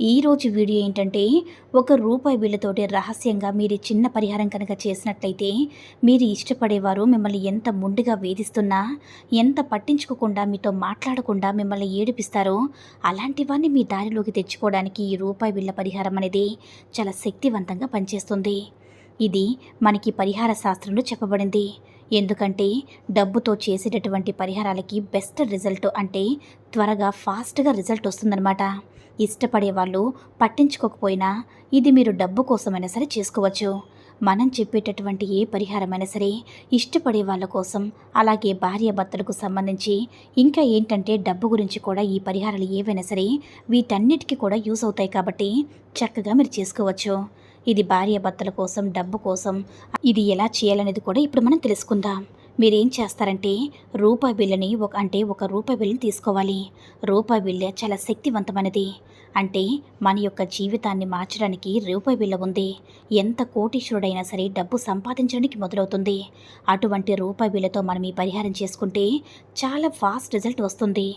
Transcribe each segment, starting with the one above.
ఈరోజు వీడియో ఏంటంటే ఒక రూపాయి బిల్లుతోటి రహస్యంగా మీరు చిన్న పరిహారం కనుక చేసినట్లయితే మీరు ఇష్టపడేవారు మిమ్మల్ని ఎంత ముందుగా వేధిస్తున్నా ఎంత పట్టించుకోకుండా మీతో మాట్లాడకుండా మిమ్మల్ని ఏడిపిస్తారో అలాంటి వారిని మీ దారిలోకి తెచ్చుకోవడానికి ఈ రూపాయి బిళ్ళ పరిహారం అనేది చాలా శక్తివంతంగా పనిచేస్తుంది. ఇది మనకి పరిహార శాస్త్రంలో చెప్పబడింది. ఎందుకంటే డబ్బుతో చేసేటటువంటి పరిహారాలకి బెస్ట్ రిజల్ట్ అంటే త్వరగా ఫాస్ట్గా రిజల్ట్ వస్తుందన్నమాట. ఇష్టపడే వాళ్ళు పట్టించుకోకపోయినా ఇది మీరు డబ్బు కోసమైనా సరే చేసుకోవచ్చు. మనం చెప్పేటటువంటి ఏ పరిహారమైనా సరే ఇష్టపడే వాళ్ళ కోసం అలాగే భార్యాభర్తలకు సంబంధించి ఇంకా ఏంటంటే డబ్బు గురించి కూడా ఈ పరిహారాలు ఏవైనా సరే వీటన్నిటికీ కూడా యూస్ అవుతాయి కాబట్టి చక్కగా మీరు చేసుకోవచ్చు. ఇది భార్యాభర్తల కోసం డబ్బు కోసం ఇది ఎలా చేయాలనేది కూడా ఇప్పుడు మనం తెలుసుకుందాం. మీరేం చేస్తారంటే రూపాయి బిల్లని ఒక అంటే ఒక రూపాయి బిల్లని తీసుకోవాలి. రూపాయి బిల్ల చాలా శక్తివంతమైనది. అంటే మన యొక్క జీవితాన్ని మార్చడానికి రూపాయి బిల్ల ఉంది. ఎంత కోటీశ్వరుడైనా సరే డబ్బు సంపాదించడానికి మొదలవుతుంది. అటువంటి రూపాయి బిల్లతో మనం ఈ పరిహారం చేసుకుంటే చాలా ఫాస్ట్ రిజల్ట్ వస్తుంది.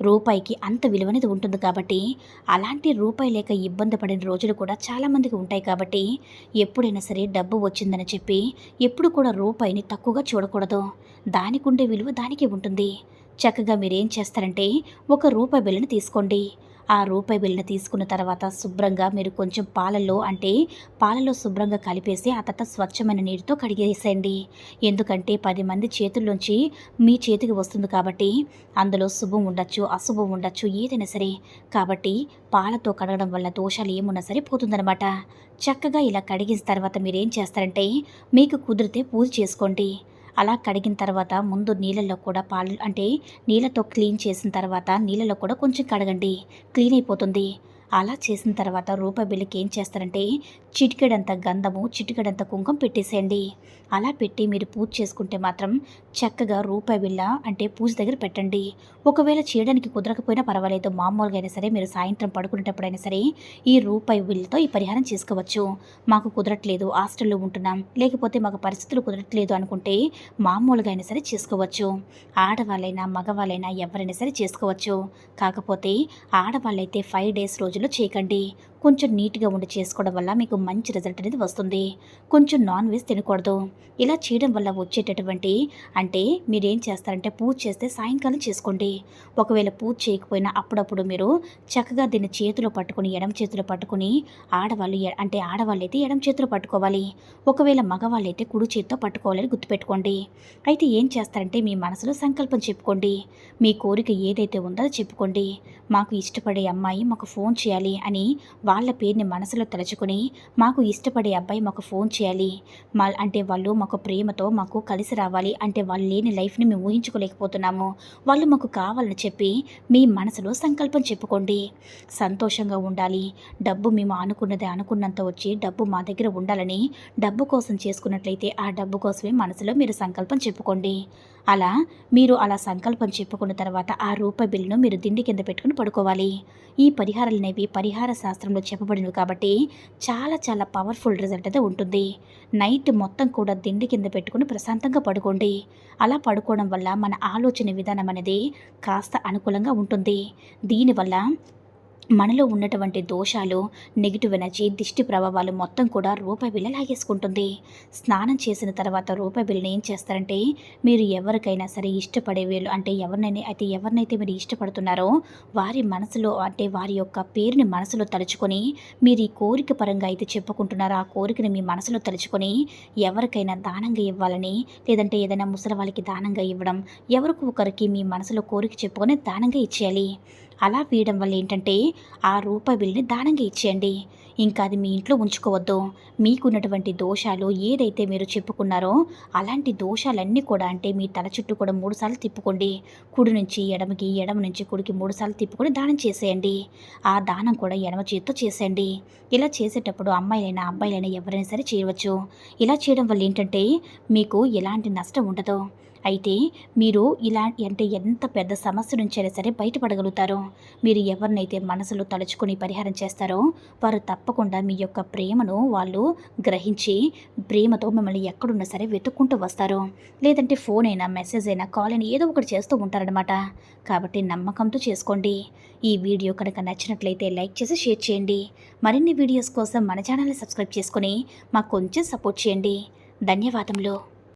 రూపాయికి అంత విలువనేది ఉంటుంది కాబట్టి అలాంటి రూపాయి లేక ఇబ్బంది పడిన రోజులు కూడా చాలామందికి ఉంటాయి కాబట్టి ఎప్పుడైనా సరే డబ్బు వచ్చిందని చెప్పి ఎప్పుడు కూడా రూపాయిని తక్కువగా చూడకూడదు. దానికి ఉండే విలువ దానికి ఉంటుంది. చక్కగా మీరేం చేస్తారంటే ఒక రూపాయి బిల్లుని తీసుకోండి. ఆ రూపాయి బిల్లుని తీసుకున్న తర్వాత శుభ్రంగా మీరు కొంచెం పాలల్లో అంటే పాలలో శుభ్రంగా కలిపేసి ఆ తర్వాత స్వచ్ఛమైన నీటితో కడిగేసేయండి. ఎందుకంటే పది మంది చేతుల్లోంచి మీ చేతికి వస్తుంది కాబట్టి అందులో శుభం ఉండొచ్చు అశుభం ఉండొచ్చు ఏదైనా సరే. కాబట్టి పాలతో కడగడం వల్ల దోషాలు ఏమున్నా సరే పోతుందనమాట చక్కగా ఇలా కడిగిన తర్వాత మీరేం చేస్తారంటే మీకు కుదిరితే పూజ చేసుకోండి. అలా కడిగిన తర్వాత ముందు నీళ్ళల్లో కూడా పాలు అంటే నీళ్ళతో క్లీన్ చేసిన తర్వాత నీళ్ళలో కూడా కొంచెం కడగండి. క్లీన్ అయిపోతుంది. అలా చేసిన తర్వాత రూపాయి ఏం చేస్తారంటే చిటికెడంత గంధము చిటికెడంత కుంకుమ పెట్టేసేయండి. అలా పెట్టి మీరు పూజ చేసుకుంటే మాత్రం చక్కగా రూపాయి బిళ్ళ అంటే పూజ దగ్గర పెట్టండి. ఒకవేళ చేయడానికి కుదరకపోయినా పర్వాలేదు. మామూలుగా అయినా సరే మీరు సాయంత్రం పడుకునేటప్పుడైనా సరే ఈ రూపాయి విల్లతో ఈ పరిహారం చేసుకోవచ్చు. మాకు కుదరట్లేదు హాస్టల్లో ఉంటున్నాం. లేకపోతే మాకు పరిస్థితులు కుదరట్లేదు అనుకుంటే మామూలుగా అయినా సరే చేసుకోవచ్చు. ఆడవాళ్ళైనా మగవాళ్ళైనా ఎవరైనా సరే చేసుకోవచ్చు. కాకపోతే ఆడవాళ్ళైతే ఫైవ్ డేస్ రోజుల్లో చేయకండి. కొంచెం నీట్గా ఉండి చేసుకోవడం వల్ల మీకు మంచి రిజల్ట్ అనేది వస్తుంది. కొంచెం నాన్ వెజ్ తినకూడదు. ఇలా చేయడం వల్ల వచ్చేటటువంటి అంటే మీరేం చేస్తారంటే పూజ చేస్తే సాయంకాలం చేసుకోండి. ఒకవేళ పూజ చేయకపోయినా అప్పుడప్పుడు మీరు చక్కగా దీన్ని చేతిలో పట్టుకుని ఎడమ చేతిలో పట్టుకుని ఆడవాళ్ళు అంటే ఆడవాళ్ళు అయితే ఎడమ చేతిలో పట్టుకోవాలి. ఒకవేళ మగవాళ్ళు అయితే కుడి చేతితో పట్టుకోవాలని గుర్తుపెట్టుకోండి. అయితే ఏం చేస్తారంటే మీ మనసులో సంకల్పం చెప్పుకోండి. మీ కోరిక ఏదైతే ఉందో అది చెప్పుకోండి. మాకు ఇష్టపడే అమ్మాయి మాకు ఫోన్ చేయాలి అని వాళ్ళ పేరుని మనసులో తలుచుకుని మాకు ఇష్టపడే అబ్బాయి మాకు ఫోన్ చేయాలి. మా అంటే వాళ్ళు మాకు ప్రేమతో మాకు కలిసి రావాలి అంటే వాళ్ళు లేని లైఫ్ని మేము ఊహించుకోలేకపోతున్నాము. వాళ్ళు మాకు కావాలని చెప్పి మీ మనసులో సంకల్పం చెప్పుకోండి. సంతోషంగా ఉండాలి. డబ్బు మేము అనుకున్నది అనుకున్నంత వచ్చి డబ్బు మా దగ్గర ఉండాలని డబ్బు కోసం చేసుకున్నట్లయితే ఆ డబ్బు కోసమే మనసులో మీరు సంకల్పం చెప్పుకోండి. అలా మీరు అలా సంకల్పం చెప్పుకున్న తర్వాత ఆ రూపాయి బిల్లును మీరు దిండి కింద పెట్టుకుని పడుకోవాలి. ఈ పరిహారాలు అనేవి పరిహార శాస్త్రంలో చెప్పబడినవి కాబట్టి చాలా చాలా పవర్ఫుల్ రిజల్ట్ అయితే ఉంటుంది. నైట్ మొత్తం కూడా దిండి కింద పెట్టుకుని ప్రశాంతంగా పడుకోండి. అలా పడుకోవడం వల్ల మన ఆలోచన విధానం అనేది కాస్త అనుకూలంగా ఉంటుంది. దీనివల్ల మనలో ఉన్నటువంటి దోషాలు నెగిటివ్ ఎనర్జీ దిష్టి ప్రభావాలు మొత్తం కూడా రూపాయి బిళ్ళ లాగేసుకుంటుంది. స్నానం చేసిన తర్వాత రూపాయి ఏం చేస్తారంటే మీరు ఎవరికైనా సరే ఇష్టపడే వీళ్ళు అంటే ఎవరినైనా అయితే ఎవరినైతే మీరు ఇష్టపడుతున్నారో వారి మనసులో అంటే వారి యొక్క పేరుని మనసులో తలుచుకొని మీరు ఈ కోరిక పరంగా అయితే చెప్పుకుంటున్నారో ఆ కోరికని మీ మనసులో తలుచుకొని ఎవరికైనా దానంగా ఇవ్వాలని లేదంటే ఏదైనా ముసలి వాళ్ళకి దానంగా ఇవ్వడం ఎవరికి ఒకరికి మీ మనసులో కోరిక చెప్పుకొని దానంగా ఇచ్చేయాలి. అలా వేయడం వల్ల ఏంటంటే ఆ రూపాయి బిల్ని దానంగా ఇచ్చేయండి. ఇంకా అది మీ ఇంట్లో ఉంచుకోవద్దు. మీకున్నటువంటి దోషాలు ఏదైతే మీరు చెప్పుకున్నారో అలాంటి దోషాలన్నీ కూడా అంటే మీ తల చుట్టూ కూడా మూడుసార్లు తిప్పుకోండి. కుడి నుంచి ఎడమకి ఎడమ నుంచి కుడికి మూడుసార్లు తిప్పుకొని దానం చేసేయండి. ఆ దానం కూడా ఎడమ చేతితో చేసేయండి. ఇలా చేసేటప్పుడు అమ్మాయిలైనా అబ్బాయిలైనా ఎవరైనా సరే చేయవచ్చు. ఇలా చేయడం వల్ల ఏంటంటే మీకు ఎలాంటి నష్టం ఉండదు. అయితే మీరు ఇలా అంటే ఎంత పెద్ద సమస్య నుంచి అయినా సరే బయటపడగలుగుతారు. మీరు ఎవరినైతే మనసులో తలుచుకొని పరిహారం చేస్తారో వారు తప్పకుండా మీ యొక్క ప్రేమను వాళ్ళు గ్రహించి ప్రేమతో మిమ్మల్ని ఎక్కడున్నా సరే వెతుక్కుంటూ వస్తారు. లేదంటే ఫోన్ అయినా మెసేజ్ అయినా కాల్ అయినా ఏదో ఒకటి చేస్తూ ఉంటారనమాట కాబట్టి నమ్మకంతో చేసుకోండి. ఈ వీడియో కనుక నచ్చినట్లయితే లైక్ చేసి షేర్ చేయండి. మరిన్ని వీడియోస్ కోసం మన ఛానల్ని సబ్స్క్రైబ్ చేసుకుని మాకు కొంచెం సపోర్ట్ చేయండి. ధన్యవాదములు.